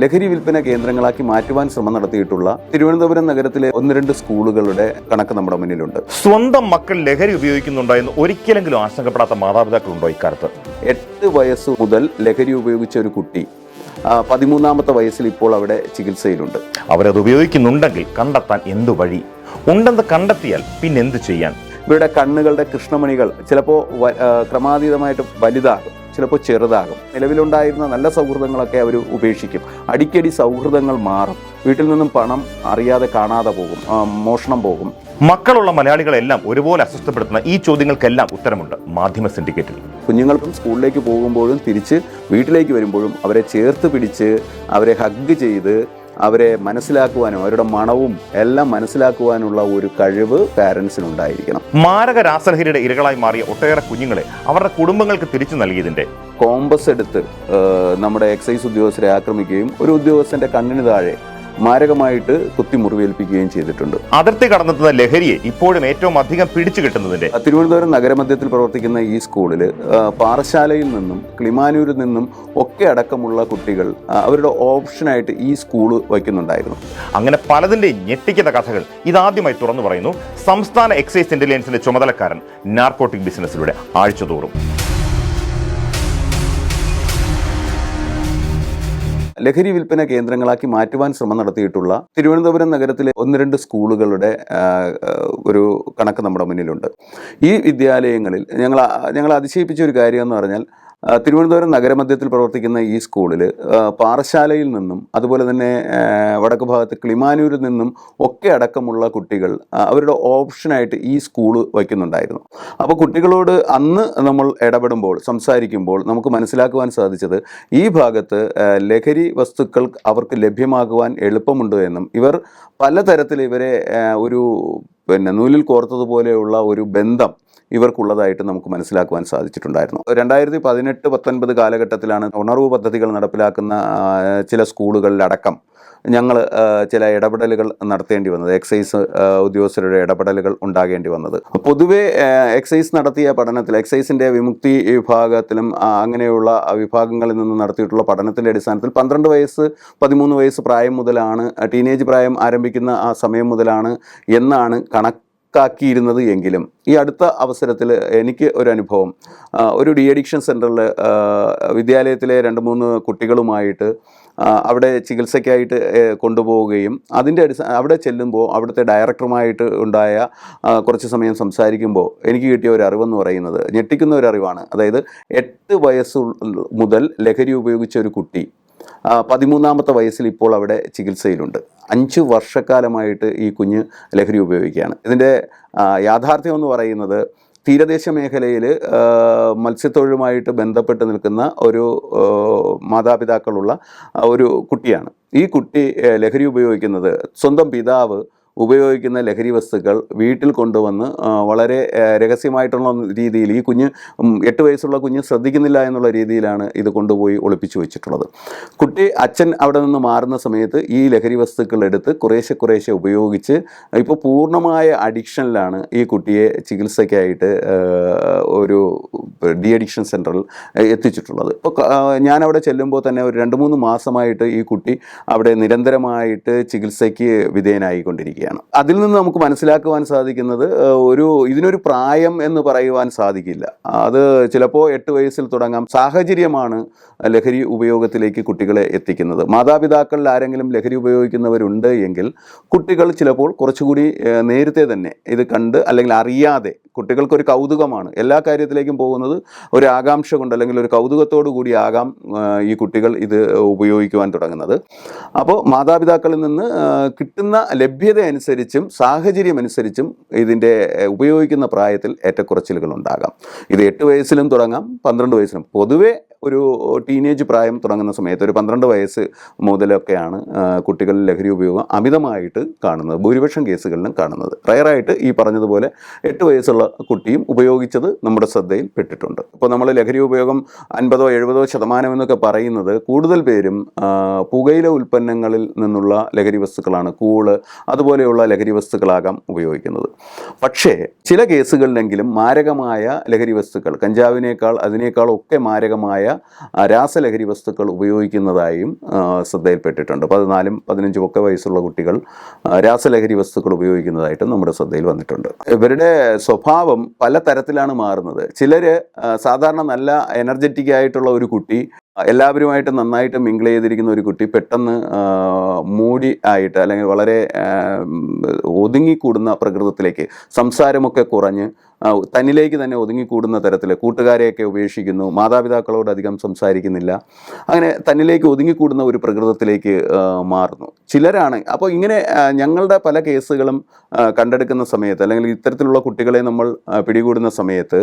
ലഹരി വിൽപ്പന കേന്ദ്രങ്ങളാക്കി മാറ്റുവാൻ ശ്രമം നടത്തിയിട്ടുള്ള തിരുവനന്തപുരം നഗരത്തിലെ ഒന്ന് രണ്ട് സ്കൂളുകളുടെ കണക്ക് നമ്മുടെ മുന്നിലുണ്ട്. സ്വന്തം മക്കൾ ലഹരി ഉപയോഗിക്കുന്നുണ്ടോ എന്ന് ഒരിക്കലെങ്കിലും ആശങ്കപ്പെടാത്ത മാതാപിതാക്കളുണ്ടോ ഇക്കാലത്ത്? എട്ട് വയസ്സ് മുതൽ ലഹരി ഉപയോഗിച്ച ഒരു കുട്ടി പതിമൂന്നാമത്തെ വയസ്സിൽ ഇപ്പോൾ അവിടെ ചികിത്സയിലുണ്ട്. അവരത് ഉപയോഗിക്കുന്നുണ്ടെങ്കിൽ കണ്ടെത്താൻ എന്തു വഴി? ഉണ്ടെന്ന് കണ്ടെത്തിയാൽ പിന്നെന്ത് ചെയ്യാൻ? ഇവരുടെ കണ്ണുകളുടെ കൃഷ്ണമണികൾ ചിലപ്പോൾ ക്രമാതീതമായിട്ട് വലുതാകും. ചിലപ്പോൾ ചെറുതാകും. നിലവിലുണ്ടായിരുന്ന നല്ല സൗഹൃദങ്ങളൊക്കെ അവർ ഉപേക്ഷിക്കും. അടിക്കടി സൗഹൃദങ്ങൾ മാറും. വീട്ടിൽ നിന്നും പണം അറിയാതെ കാണാതെ പോകും. മോഷണം പോകും. മക്കളുള്ള മലയാളികളെല്ലാം ഒരുപോലെ അസ്വസ്ഥപ്പെടുത്തുന്ന ഈ ചോദ്യങ്ങൾക്കെല്ലാം ഉത്തരമുണ്ട് മാധ്യമ സിൻഡിക്കേറ്റിൽ. കുഞ്ഞുങ്ങൾക്കും സ്കൂളിലേക്ക് പോകുമ്പോഴും തിരിച്ച് വീട്ടിലേക്ക് വരുമ്പോഴും അവരെ ചേർത്ത് പിടിച്ച് അവരെ ഹഗ് ചെയ്ത് അവരെ മനസ്സിലാക്കുവാനും അവരുടെ മണവും എല്ലാം മനസ്സിലാക്കുവാനുള്ള ഒരു കഴിവ് പാരൻസിനുണ്ടായിരിക്കണം. മാരക രാസലഹരിയുടെ ഇരകളായി മാറിയ ഒട്ടേറെ കുഞ്ഞുങ്ങളെ അവരുടെ കുടുംബങ്ങൾക്ക് തിരിച്ചു നൽകിയതിന്റെ കോമ്പസ് എടുത്ത് നമ്മുടെ എക്സൈസ് ഉദ്യോഗസ്ഥരെ ആക്രമിക്കുകയും ഒരു ഉദ്യോഗസ്ഥന്റെ കണ്ണിന് താഴെ മാരകമായിട്ട് കുത്തി മുറിവേൽപ്പിക്കുകയും ചെയ്തിട്ടുണ്ട്. അതിർത്തി കടന്നെത്തുന്ന ലഹരിയെ ഇപ്പോഴും ഏറ്റവും അധികം പിടിച്ചു കിട്ടുന്നതിന്റെ തിരുവനന്തപുരം നഗരമധ്യത്തിൽ പ്രവർത്തിക്കുന്ന ഈ സ്കൂളിൽ പാറശാലയിൽ നിന്നും ക്ലിമാനൂരിൽ നിന്നും ഒക്കെ അടക്കമുള്ള കുട്ടികൾ അവരുടെ ഓപ്ഷനായിട്ട് ഈ സ്കൂൾ വയ്ക്കുന്നുണ്ടായിരുന്നു. അങ്ങനെ പലതിന്റെ ഞെട്ടിക്കുന്ന കഥകൾ ഇതാദ്യമായി തുറന്നു പറയുന്നു സംസ്ഥാന എക്സൈസ് ഇന്റലിജൻസിന്റെ ചുമതലക്കാരൻ നാർക്കോട്ടിക് ബിസിനസ്സിലൂടെ ആഴ്ചതോറും ലഹരി വിൽപ്പന കേന്ദ്രങ്ങളാക്കി മാറ്റുവാൻ ശ്രമം നടത്തിയിട്ടുള്ള തിരുവനന്തപുരം നഗരത്തിലെ ഒന്ന് രണ്ട് സ്കൂളുകളുടെ ഒരു കണക്ക് നമ്മുടെ മുന്നിലുണ്ട്. ഈ വിദ്യാലയങ്ങളിൽ ഞങ്ങൾ ഞങ്ങൾ അതിശയിപ്പിച്ച ഒരു കാര്യം എന്ന് പറഞ്ഞാൽ തിരുവനന്തപുരം നഗരമധ്യത്തിൽ പ്രവർത്തിക്കുന്ന ഈ സ്കൂളിൽ പാറശാലയിൽ നിന്നും അതുപോലെ തന്നെ വടക്ക് ഭാഗത്ത് ക്ലിമാനൂരിൽ നിന്നും ഒക്കെ അടക്കമുള്ള കുട്ടികൾ അവരുടെ ഓപ്ഷനായിട്ട് ഈ സ്കൂൾ വയ്ക്കുന്നുണ്ടായിരുന്നു. അപ്പോൾ കുട്ടികളോട് അന്ന് നമ്മൾ ഇടപെടുമ്പോൾ സംസാരിക്കുമ്പോൾ നമുക്ക് മനസ്സിലാക്കുവാൻ സാധിച്ചത് ഈ ഭാഗത്ത് ലഹരി വസ്തുക്കൾ അവർക്ക് ലഭ്യമാകുവാൻ എളുപ്പമുണ്ട് എന്നും ഇവർ പലതരത്തിൽ ഇവരെ ഒരു പിന്നെ നൂലിൽ കോർത്തതുപോലെയുള്ള ഒരു ബന്ധം ഇവർക്കുള്ളതായിട്ട് നമുക്ക് മനസ്സിലാക്കുവാൻ സാധിച്ചിട്ടുണ്ടായിരുന്നു. രണ്ടായിരത്തി പതിനെട്ട് പത്തൊൻപത് കാലഘട്ടത്തിലാണ് ഉണർവ് പദ്ധതികൾ നടപ്പിലാക്കുന്ന ചില സ്കൂളുകളിലടക്കം ഞങ്ങൾ ചില ഇടപെടലുകൾ നടത്തേണ്ടി വന്നത് എക്സൈസ് ഉദ്യോഗസ്ഥരുടെ ഇടപെടലുകൾ ഉണ്ടാകേണ്ടി വന്നത്. പൊതുവെ എക്സൈസ് നടത്തിയ പഠനത്തിൽ എക്സൈസിന്റെ വിമുക്തി വിഭാഗത്തിലും അങ്ങനെയുള്ള വിഭാഗങ്ങളിൽ നിന്ന് നടത്തിയിട്ടുള്ള പഠനത്തിന്റെ അടിസ്ഥാനത്തിൽ പന്ത്രണ്ട് വയസ്സ് പതിമൂന്ന് വയസ്സ് പ്രായം മുതലാണ് ടീനേജ് പ്രായം ആരംഭിക്കുന്ന ആ സമയം മുതലാണ് എന്നാണ് കണക്കാക്കിയിരുന്നത് എങ്കിലും ഈ അടുത്ത അവസരത്തിൽ എനിക്ക് ഒരു അനുഭവം. ഒരു ഡി അഡിക്ഷൻ സെന്ററിൽ വിദ്യാലയത്തിലെ രണ്ട് മൂന്ന് കുട്ടികളുമായിട്ട് അവിടെ ചികിത്സയ്ക്കായിട്ട് കൊണ്ടുപോവുകയും അതിന്റെ അടിസ്ഥാന അവിടെ ചെല്ലുമ്പോൾ അവിടുത്തെ ഡയറക്ടറുമായിട്ട് ഉണ്ടായ കുറച്ച് സമയം സംസാരിക്കുമ്പോൾ എനിക്ക് കിട്ടിയ ഒരു അറിവെന്ന് പറയുന്നത് ഞെട്ടിക്കുന്ന ഒരു അറിവാണ്. അതായത് എട്ട് വയസ്സ് മുതൽ ലഹരി ഉപയോഗിച്ച ഒരു കുട്ടി പതിമൂന്നാമത്തെ വയസ്സിൽ ഇപ്പോൾ അവിടെ ചികിത്സയിലുണ്ട്. അഞ്ച് വർഷക്കാലമായിട്ട് ഈ കുഞ്ഞ് ലഹരി ഉപയോഗിക്കുകയാണ്. ഇതിന്റെ യാഥാർത്ഥ്യം എന്ന് പറയുന്നത് തീരദേശ മേഖലയിൽ മത്സ്യത്തൊഴിലുമായിട്ട് ബന്ധപ്പെട്ട് നിൽക്കുന്ന ഒരു മാതാപിതാക്കളുള്ള ഒരു കുട്ടിയാണ്. ഈ കുട്ടി ലഹരി ഉപയോഗിക്കുന്നത് സ്വന്തം പിതാവ് ഉപയോഗിക്കുന്ന ലഹരി വസ്തുക്കൾ വീട്ടിൽ കൊണ്ടുവന്ന് വളരെ രഹസ്യമായിട്ടുള്ള രീതിയിൽ ഈ കുഞ്ഞ് എട്ട് വയസ്സുള്ള കുഞ്ഞ് ശ്രദ്ധിക്കുന്നില്ല എന്നുള്ള രീതിയിലാണ് ഇത് കൊണ്ടുപോയി ഒളിപ്പിച്ചു വെച്ചിട്ടുള്ളത്. കുട്ടി അച്ഛൻ അവിടെ നിന്ന് മാറുന്ന സമയത്ത് ഈ ലഹരി വസ്തുക്കൾ എടുത്ത് കുറേശ്ശെ കുറേശ്ശെ ഉപയോഗിച്ച് ഇപ്പോൾ പൂർണമായ അഡിക്ഷനിലാണ് ഈ കുട്ടിയെ ചികിത്സയ്ക്കായിട്ട് ഒരു ഡി അഡിക്ഷൻ സെന്ററിൽ എത്തിച്ചിട്ടുള്ളത്. ഇപ്പോൾ ഞാനവിടെ ചെല്ലുമ്പോൾ തന്നെ ഒരു രണ്ട് മൂന്ന് മാസമായിട്ട് ഈ കുട്ടി അവിടെ നിരന്തരമായിട്ട് ചികിത്സയ്ക്ക് വിധേയനായിക്കൊണ്ടിരിക്കുകയാണ് അതിൽ നിന്ന് നമുക്ക് മനസ്സിലാക്കുവാൻ സാധിക്കുന്നത് ഒരു ഇതിനൊരു പ്രായം എന്ന് പറയുവാൻ സാധിക്കില്ല. അത് ചിലപ്പോൾ എട്ട് വയസ്സിൽ തുടങ്ങാം. സാഹചര്യമാണ് ലഹരി ഉപയോഗത്തിലേക്ക് കുട്ടികളെ എത്തിക്കുന്നത്. മാതാപിതാക്കളിൽ ആരെങ്കിലും ലഹരി ഉപയോഗിക്കുന്നവരുണ്ട് എങ്കിൽ കുട്ടികൾ ചിലപ്പോൾ കുറച്ചുകൂടി നേരത്തെ തന്നെ ഇത് കണ്ട് അല്ലെങ്കിൽ അറിയാതെ കുട്ടികൾക്കൊരു കൗതുകമാണ്. എല്ലാ കാര്യത്തിലേക്കും പോകുന്നത് ഒരു ആകാംക്ഷ കൊണ്ട് അല്ലെങ്കിൽ ഒരു കൗതുകത്തോടു കൂടി ആകാം ഈ കുട്ടികൾ ഇത് ഉപയോഗിക്കുവാൻ തുടങ്ങുന്നത്. അപ്പോൾ മാതാപിതാക്കളിൽ നിന്ന് കിട്ടുന്ന ലഭ്യത അനുസരിച്ചും സാഹചര്യം അനുസരിച്ചും ഇതിന്റെ ഉപയോഗിക്കുന്ന പ്രായത്തിൽ ഏറ്റക്കുറച്ചിലുകൾ ഉണ്ടാകാം. ഇത് എട്ട് വയസ്സിലും തുടങ്ങാം പന്ത്രണ്ട് വയസ്സിലും. പൊതുവെ ഒരു ടീനേജ് പ്രായം തുടങ്ങുന്ന സമയത്ത് ഒരു പന്ത്രണ്ട് വയസ്സ് മുതലൊക്കെയാണ് കുട്ടികളിൽ ലഹരി ഉപയോഗം അമിതമായിട്ട് കാണുന്നത് ഭൂരിപക്ഷം കേസുകളിലും കാണുന്നത്. റയറായിട്ട് ഈ പറഞ്ഞതുപോലെ എട്ട് വയസ്സുള്ള കുട്ടിയും ഉപയോഗിച്ചത് നമ്മുടെ ശ്രദ്ധയിൽ പെട്ടിട്ടുണ്ട്. ഇപ്പോൾ നമ്മൾ ലഹരി ഉപയോഗം അൻപതോ എഴുപതോ ശതമാനം എന്നൊക്കെ പറയുന്നത് കൂടുതൽ പേരും പുകയില ഉൽപ്പന്നങ്ങളിൽ നിന്നുള്ള ലഹരി വസ്തുക്കളാണ് കൂൾ അതുപോലെയുള്ള ലഹരി വസ്തുക്കളാകാം ഉപയോഗിക്കുന്നത്. പക്ഷേ ചില കേസുകളിലെങ്കിലും മാരകമായ ലഹരി വസ്തുക്കൾ കഞ്ചാവിനേക്കാൾ അതിനേക്കാൾ ഒക്കെ മാരകമായ രാസലഹരി വസ്തുക്കൾ ഉപയോഗിക്കുന്നതായും ശ്രദ്ധയിൽപ്പെട്ടിട്ടുണ്ട്. പതിനാലും പതിനഞ്ചും ഒക്കെ വയസ്സുള്ള കുട്ടികൾ രാസലഹരി വസ്തുക്കൾ ഉപയോഗിക്കുന്നതായിട്ടും നമ്മുടെ ശ്രദ്ധയിൽ വന്നിട്ടുണ്ട്. ഇവരുടെ സ്വഭാവം പല തരത്തിലാണ് മാറുന്നത് ചിലർ സാധാരണ നല്ല എനർജറ്റിക് ആയിട്ടുള്ള ഒരു കുട്ടി എല്ലാവരുമായിട്ട് നന്നായിട്ട് മിങ്കിൾ ചെയ്തിരിക്കുന്ന ഒരു കുട്ടി പെട്ടെന്ന് മൂടി ആയിട്ട് അല്ലെങ്കിൽ വളരെ ഒതുങ്ങിക്കൂടുന്ന പ്രകൃതത്തിലേക്ക് സംസാരമൊക്കെ കുറഞ്ഞ് തന്നിലേക്ക് തന്നെ ഒതുങ്ങിക്കൂടുന്ന തരത്തിൽ കൂട്ടുകാരെയൊക്കെ ഉപേക്ഷിക്കുന്നു മാതാപിതാക്കളോട് അധികം സംസാരിക്കുന്നില്ല. അങ്ങനെ തന്നിലേക്ക് ഒതുങ്ങിക്കൂടുന്ന ഒരു പ്രകൃതത്തിലേക്ക് മാറുന്നു. ചിലരാണ്. അപ്പോൾ ഇങ്ങനെ ഞങ്ങളുടെ പല കേസുകളും കണ്ടെടുക്കുന്ന സമയത്ത് അല്ലെങ്കിൽ ഇത്തരത്തിലുള്ള കുട്ടികളെ നമ്മൾ പിടികൂടുന്ന സമയത്ത്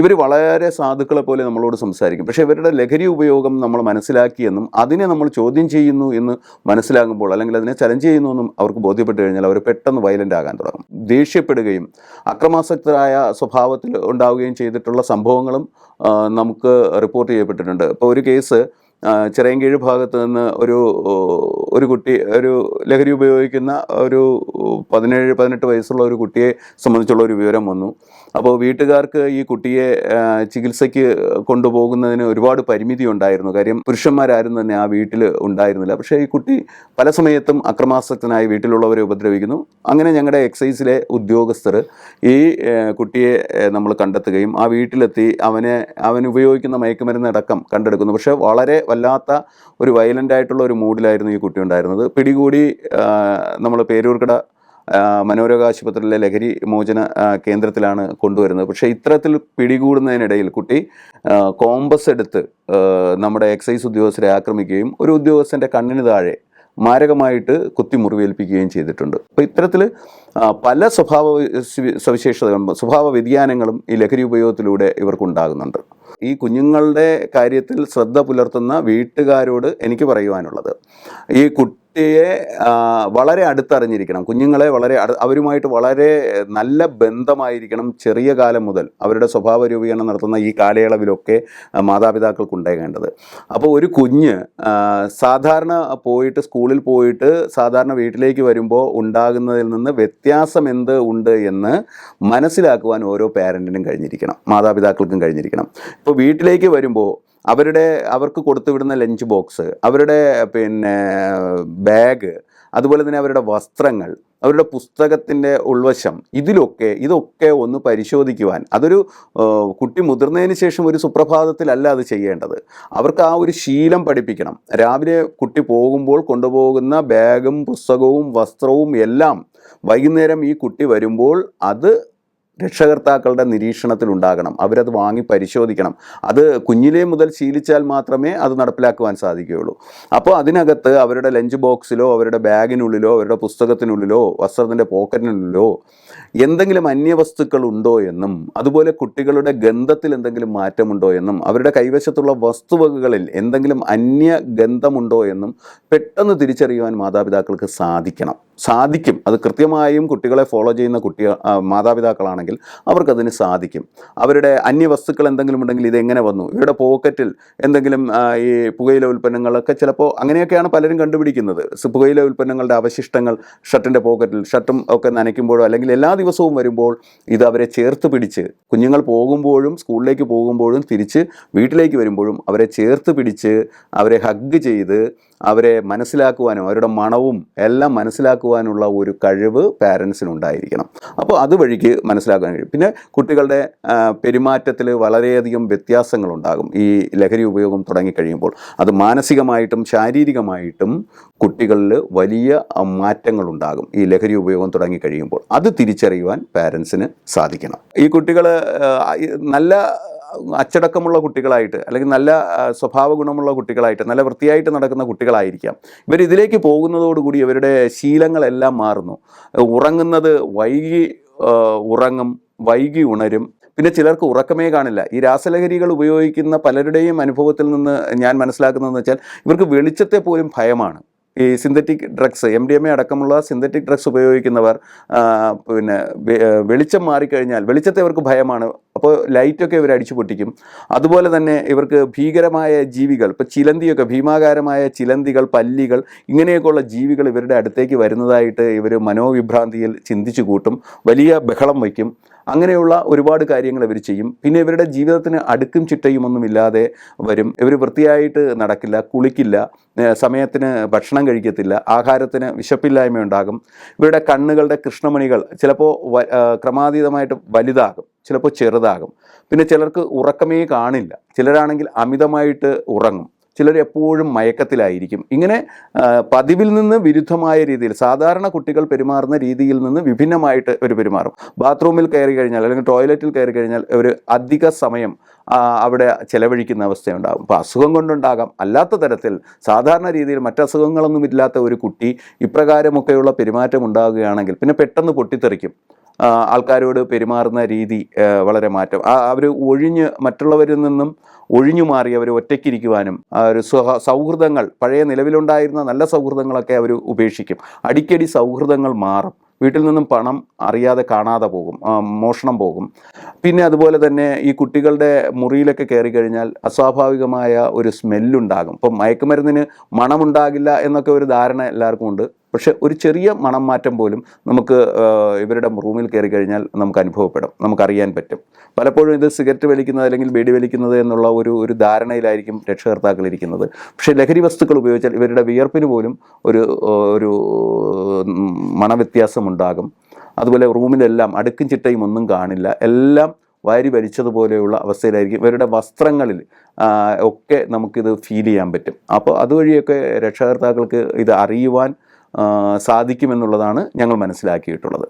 ഇവർ വളരെ സാധുക്കളെ പോലെ നമ്മളോട് സംസാരിക്കും. പക്ഷേ ഇവരുടെ ലഹരി ഉപയോഗം നമ്മൾ മനസ്സിലാക്കിയെന്നും അതിനെ നമ്മൾ ചോദ്യം ചെയ്യുന്നു എന്ന് മനസ്സിലാകുമ്പോൾ അല്ലെങ്കിൽ അതിനെ ചലഞ്ച് ചെയ്യുന്നു എന്നും അവർക്ക് ബോധ്യപ്പെട്ട് കഴിഞ്ഞാൽ അവർ പെട്ടെന്ന് വയലന്റ് ആകാൻ തുടങ്ങും. ദേഷ്യപ്പെടുകയും അക്രമാസക്തരായ സ്വഭാവത്തിൽ ഉണ്ടാവുകയും ചെയ്തിട്ടുള്ള സംഭവങ്ങളും നമുക്ക് റിപ്പോർട്ട് ചെയ്യപ്പെട്ടിട്ടുണ്ട്. ഇപ്പോൾ ഒരു കേസ് ചിറയൻകീഴ് ഭാഗത്ത് നിന്ന് ഒരു ഒരു കുട്ടി ഒരു ലഹരി ഉപയോഗിക്കുന്ന ഒരു പതിനേഴ് പതിനെട്ട് വയസ്സുള്ള ഒരു കുട്ടിയെ സംബന്ധിച്ചുള്ള ഒരു വിവരം വന്നു. അപ്പോൾ വീട്ടുകാർക്ക് ഈ കുട്ടിയെ ചികിത്സയ്ക്ക് കൊണ്ടുപോകുന്നതിന് ഒരുപാട് പരിമിതി ഉണ്ടായിരുന്നു. കാര്യം പുരുഷന്മാരാരും തന്നെ ആ വീട്ടിൽ ഉണ്ടായിരുന്നില്ല. പക്ഷേ ഈ കുട്ടി പല സമയത്തും അക്രമാസക്തനായി വീട്ടിലുള്ളവരെ ഉപദ്രവിക്കുന്നു. അങ്ങനെ ഞങ്ങളുടെ എക്സൈസിലെ ഉദ്യോഗസ്ഥർ ഈ കുട്ടിയെ നമ്മൾ കണ്ടെത്തുകയും ആ വീട്ടിലെത്തി അവനെ അവൻ ഉപയോഗിക്കുന്ന മയക്കുമരുന്നടക്കം കണ്ടെടുക്കുന്നു. പക്ഷേ വളരെ വല്ലാത്ത ഒരു വയലന്റ് ആയിട്ടുള്ള ഒരു മൂഡിലായിരുന്നു ഈ കുട്ടി ഉണ്ടായിരുന്നത്. പിടികൂടി നമ്മൾ പേരൂർക്കട മനോരോഗ ആശുപത്രിയിലെ ലഹരി മോചന കേന്ദ്രത്തിലാണ് കൊണ്ടുവരുന്നത്. പക്ഷേ ഇത്തരത്തിൽ പിടികൂടുന്നതിനിടയിൽ കുട്ടി കോമ്പസ് എടുത്ത് നമ്മുടെ എക്സൈസ് ഉദ്യോഗസ്ഥരെ ആക്രമിക്കുകയും ഒരു ഉദ്യോഗസ്ഥന്റെ കണ്ണിന് താഴെ മാരകമായിട്ട് കുത്തി മുറിവേൽപ്പിക്കുകയും ചെയ്തിട്ടുണ്ട് അപ്പോൾ ഇത്തരത്തിൽ പല സ്വഭാവ സവി- സവിശേഷതകളും സ്വഭാവ വ്യതിയാനങ്ങളും ഈ ലഹരി ഉപയോഗത്തിലൂടെ ഇവർക്കുണ്ടാകുന്നുണ്ട്. ഈ കുഞ്ഞുങ്ങളുടെ കാര്യത്തിൽ ശ്രദ്ധ പുലർത്തുന്ന വീട്ടുകാരോട് എനിക്ക് പറയുവാനുള്ളത് ഈ കുട്ടിയെ ആ, വളരെ അടുത്തറിഞ്ഞിരിക്കണം. കുഞ്ഞുങ്ങളെ വളരെ അവരുമായിട്ട് വളരെ നല്ല ബന്ധമായിരിക്കണം ചെറിയ കാലം മുതൽ. അവരുടെ സ്വഭാവ രൂപീകരണം നടത്തുന്ന ഈ കാലയളവിലൊക്കെ മാതാപിതാക്കൾക്ക് ഉണ്ടാകേണ്ടത് അപ്പോൾ ഒരു കുഞ്ഞ് സാധാരണ പോയിട്ട് സ്കൂളിൽ പോയിട്ട് സാധാരണ വീട്ടിലേക്ക് വരുമ്പോൾ ഉണ്ടാകുന്നതിൽ നിന്ന് വ്യത്യാസം എന്ത് ഉണ്ട് എന്ന് മനസ്സിലാക്കുവാൻ ഓരോ പാരന്റിനും കഴിഞ്ഞിരിക്കണം. മാതാപിതാക്കൾക്കും കഴിഞ്ഞിരിക്കണം. ഇപ്പോൾ വീട്ടിലേക്ക് വരുമ്പോൾ അവരുടെ അവർക്ക് കൊടുത്തുവിടുന്ന ലഞ്ച് ബോക്സ് അവരുടെ പിന്നെ ബാഗ് അതുപോലെ തന്നെ അവരുടെ വസ്ത്രങ്ങൾ അവരുടെ പുസ്തകത്തിന്റെ ഉൾവശം ഇതിലൊക്കെ ഇതൊക്കെ ഒന്ന് പരിശോധിക്കുവാൻ അതൊരു കുട്ടി മുതിർന്നതിന് ശേഷം ഒരു സുപ്രഭാതത്തിലല്ല അത് ചെയ്യേണ്ടത്. അവർക്ക് ആ ഒരു ശീലം പഠിപ്പിക്കണം. രാവിലെ കുട്ടി പോകുമ്പോൾ കൊണ്ടുപോകുന്ന ബാഗും പുസ്തകവും വസ്ത്രവും എല്ലാം വൈകുന്നേരം ഈ കുട്ടി വരുമ്പോൾ അത് രക്ഷകർത്താക്കളുടെ നിരീക്ഷണത്തിലുണ്ടാകണം. അവരത് വാങ്ങി പരിശോധിക്കണം. അത് കുഞ്ഞിലേ മുതൽ ശീലിച്ചാൽ മാത്രമേ അത് നടപ്പിലാക്കുവാൻ സാധിക്കുകയുള്ളൂ. അപ്പോൾ അതിനകത്ത് അവരുടെ ലഞ്ച് ബോക്സിലോ അവരുടെ ബാഗിനുള്ളിലോ അവരുടെ പുസ്തകത്തിനുള്ളിലോ വസ്ത്രത്തിന്റെ പോക്കറ്റിനുള്ളിലോ എന്തെങ്കിലും അന്യവസ്തുക്കൾ ഉണ്ടോ എന്നും അതുപോലെ കുട്ടികളുടെ ഗന്ധത്തിൽ എന്തെങ്കിലും മാറ്റമുണ്ടോ എന്നും അവരുടെ കൈവശത്തുള്ള വസ്തുവകകളിൽ എന്തെങ്കിലും അന്യ ഗന്ധമുണ്ടോ എന്നും പെട്ടെന്ന് തിരിച്ചറിയുവാൻ മാതാപിതാക്കൾക്ക് സാധിക്കണം. സാധിക്കും. അത് കൃത്യമായും കുട്ടികളെ ഫോളോ ചെയ്യുന്ന കുട്ടി ആ, മാതാപിതാക്കളാണെങ്കിൽ അവർക്കതിന് സാധിക്കും. അവരുടെ അന്യവസ്തുക്കൾ എന്തെങ്കിലും ഉണ്ടെങ്കിൽ ഇതെങ്ങനെ വന്നു? ഇവരുടെ പോക്കറ്റിൽ എന്തെങ്കിലും ഈ പുകയില ഉൽപ്പന്നങ്ങളൊക്കെ ചിലപ്പോൾ അങ്ങനെയൊക്കെയാണ് പലരും കണ്ടുപിടിക്കുന്നത്. പുകയില ഉൽപ്പന്നങ്ങളുടെ അവശിഷ്ടങ്ങൾ ഷർട്ടിന്റെ പോക്കറ്റിൽ ഷർട്ടും ഒക്കെ നനയ്ക്കുമ്പോഴോ അല്ലെങ്കിൽ എല്ലാ ദിവസവും വരുമ്പോൾ ഇത് അവരെ ചേർത്ത് പിടിച്ച് കുഞ്ഞുങ്ങൾ പോകുമ്പോഴും സ്കൂളിലേക്ക് പോകുമ്പോഴും തിരിച്ച് വീട്ടിലേക്ക് വരുമ്പോഴും അവരെ ചേർത്ത് പിടിച്ച് അവരെ ഹഗ് ചെയ്ത് അവരെ മനസ്സിലാക്കുവാനും അവരുടെ മണവും എല്ലാം മനസ്സിലാക്കുവാനുള്ള ഒരു കഴിവ് പാരൻസിനുണ്ടായിരിക്കണം. അപ്പോൾ അതുവഴിക്ക് മനസ്സിലാക്കാൻ കഴിയും. പിന്നെ കുട്ടികളുടെ പെരുമാറ്റത്തിൽ വളരെയധികം വ്യത്യാസങ്ങളുണ്ടാകും. ഈ ലഹരി ഉപയോഗം തുടങ്ങിക്കഴിയുമ്പോൾ അത് മാനസികമായിട്ടും ശാരീരികമായിട്ടും കുട്ടികളിൽ വലിയ മാറ്റങ്ങളുണ്ടാകും ഈ ലഹരി ഉപയോഗം തുടങ്ങിക്കഴിയുമ്പോൾ അത് തിരിച്ചറിയുവാൻ പാരൻസിന് സാധിക്കണം. ഈ കുട്ടികൾ നല്ല അച്ചടക്കമുള്ള കുട്ടികളായിട്ട് അല്ലെങ്കിൽ നല്ല സ്വഭാവ ഗുണമുള്ള കുട്ടികളായിട്ട് നല്ല വൃത്തിയായിട്ട് നടക്കുന്ന കുട്ടികളായിരിക്കാം. ഇവർ ഇതിലേക്ക് പോകുന്നതോടുകൂടി ഇവരുടെ ശീലങ്ങളെല്ലാം മാറുന്നു. ഉറങ്ങുന്നത് വൈകി ഉറങ്ങും വൈകി ഉണരും. പിന്നെ ചിലർക്ക് ഉറക്കമേ കാണില്ല. ഈ രാസലഹരികൾ ഉപയോഗിക്കുന്ന പലരുടെയും അനുഭവത്തിൽ നിന്ന് ഞാൻ മനസ്സിലാക്കുന്നതെന്ന് വെച്ചാൽ ഇവർക്ക് വെളിച്ചത്തെ പോലും ഭയമാണ്. ഈ synthetic drugs M D M A അടക്കമുള്ള സിന്തറ്റിക് ഡ്രഗ്സ് ഉപയോഗിക്കുന്നവർ പിന്നെ വെളിച്ചം മാറിക്കഴിഞ്ഞാൽ വെളിച്ചത്തെ അവർക്ക് ഭയമാണ്. അപ്പോൾ ലൈറ്റൊക്കെ ഇവർ അടിച്ചു പൊട്ടിക്കും. അതുപോലെ തന്നെ ഇവർക്ക് ഭീകരമായ ജീവികൾ ഇപ്പോൾ ചിലന്തിയൊക്കെ ഭീമാകാരമായ ചിലന്തികൾ പല്ലികൾ ഇങ്ങനെയൊക്കെയുള്ള ജീവികൾ ഇവരുടെ അടുത്തേക്ക് വരുന്നതായിട്ട് ഇവർ മനോവിഭ്രാന്തിയിൽ ചിന്തിച്ചു കൂട്ടും വലിയ ബഹളം വയ്ക്കും. അങ്ങനെയുള്ള ഒരുപാട് കാര്യങ്ങൾ ഇവർ ചെയ്യും. പിന്നെ ഇവരുടെ ജീവിതത്തിന് അടുക്കും ചിട്ടയും ഒന്നും ഇല്ലാതെ വരും. ഇവർ വൃത്തിയായിട്ട് നടക്കില്ല കുളിക്കില്ല സമയത്തിന് ഭക്ഷണം കഴിക്കത്തില്ല ആഹാരത്തിന് വിശപ്പില്ലായ്മ ഉണ്ടാകും ഇവരുടെ കണ്ണുകളുടെ കൃഷ്ണമണികൾ ചിലപ്പോൾ ക്രമാതീതമായിട്ട് വലുതാകും. ചിലപ്പോൾ ചെറുതാകും. പിന്നെ ചിലർക്ക് ഉറക്കമേ കാണില്ല. ചിലരാണെങ്കിൽ അമിതമായിട്ട് ഉറങ്ങും. ചിലർ എപ്പോഴും മയക്കത്തിലായിരിക്കും. ഇങ്ങനെ പതിവിൽ നിന്ന് വിരുദ്ധമായ രീതിയിൽ സാധാരണ കുട്ടികൾ പെരുമാറുന്ന രീതിയിൽ നിന്ന് വിഭിന്നമായിട്ട് ഇവർ പെരുമാറും. ബാത്റൂമിൽ കയറി കഴിഞ്ഞാൽ അല്ലെങ്കിൽ ടോയ്ലറ്റിൽ കയറി കഴിഞ്ഞാൽ ഒരു അധിക സമയം അവിടെ ചിലവഴിക്കുന്ന അവസ്ഥയുണ്ടാകും. അപ്പോൾ അസുഖം കൊണ്ടുണ്ടാകാം. അല്ലാത്ത തരത്തിൽ സാധാരണ രീതിയിൽ മറ്റ് അസുഖങ്ങളൊന്നും ഇല്ലാത്ത ഒരു കുട്ടി ഇപ്രകാരമൊക്കെയുള്ള പെരുമാറ്റം ഉണ്ടാകുകയാണെങ്കിൽ പിന്നെ പെട്ടെന്ന് പൊട്ടിത്തെറിക്കും. ആൾക്കാരോട് പെരുമാറുന്ന രീതി വളരെ മാറ്റം. അവർ ഒഴിഞ്ഞ് മറ്റുള്ളവരിൽ നിന്നും ഒഴിഞ്ഞു മാറി അവർ ഒറ്റയ്ക്കിരിക്കുവാനും ഒരു സുഹ സൗഹൃദങ്ങൾ പഴയ നിലവിലുണ്ടായിരുന്ന നല്ല സൗഹൃദങ്ങളൊക്കെ അവർ ഉപേക്ഷിക്കും. അടിക്കടി സൗഹൃദങ്ങൾ മാറും. വീട്ടിൽ നിന്നും പണം അറിയാതെ കാണാതെ പോകും മോഷണം പോകും. പിന്നെ അതുപോലെ തന്നെ ഈ കുട്ടികളുടെ മുറിയിലൊക്കെ കയറി കഴിഞ്ഞാൽ അസ്വാഭാവികമായ ഒരു സ്മെല്ലുണ്ടാകും. ഇപ്പം മയക്കുമരുന്നിന് മണമുണ്ടാകില്ല എന്നൊക്കെ ഒരു ധാരണ എല്ലാവർക്കും ഉണ്ട്. പക്ഷെ ഒരു ചെറിയ മണം മാറ്റം പോലും നമുക്ക് ഇവരുടെ റൂമിൽ കയറി കഴിഞ്ഞാൽ നമുക്ക് അനുഭവപ്പെടും. നമുക്കറിയാൻ പറ്റും. പലപ്പോഴും ഇത് സിഗരറ്റ് വലിക്കുന്നത് അല്ലെങ്കിൽ ബീഡി വലിക്കുന്നത് എന്നുള്ള ഒരു ഒരു ധാരണയിലായിരിക്കും രക്ഷകർത്താക്കൾ ഇരിക്കുന്നത്. പക്ഷേ ലഹരി വസ്തുക്കൾ ഉപയോഗിച്ചാൽ ഇവരുടെ വിയർപ്പിന് പോലും ഒരു ഒരു മണവ്യത്യാസം ഉണ്ടാകും അതുപോലെ റൂമിലെല്ലാം അടുക്കും ചിട്ടയും ഒന്നും കാണില്ല. എല്ലാം വാരി വലിച്ചതുപോലെയുള്ള അവസ്ഥയിലായിരിക്കും. ഇവരുടെ വസ്ത്രങ്ങളിൽ ഒക്കെ നമുക്കിത് ഫീൽ ചെയ്യാൻ പറ്റും. അപ്പോൾ അതുവഴിയൊക്കെ രക്ഷകർത്താക്കൾക്ക് ഇത് അറിയുവാൻ സാധിക്കുമെന്നുള്ളതാണ് ഞങ്ങൾ മനസ്സിലാക്കിയിട്ടുള്ളത്.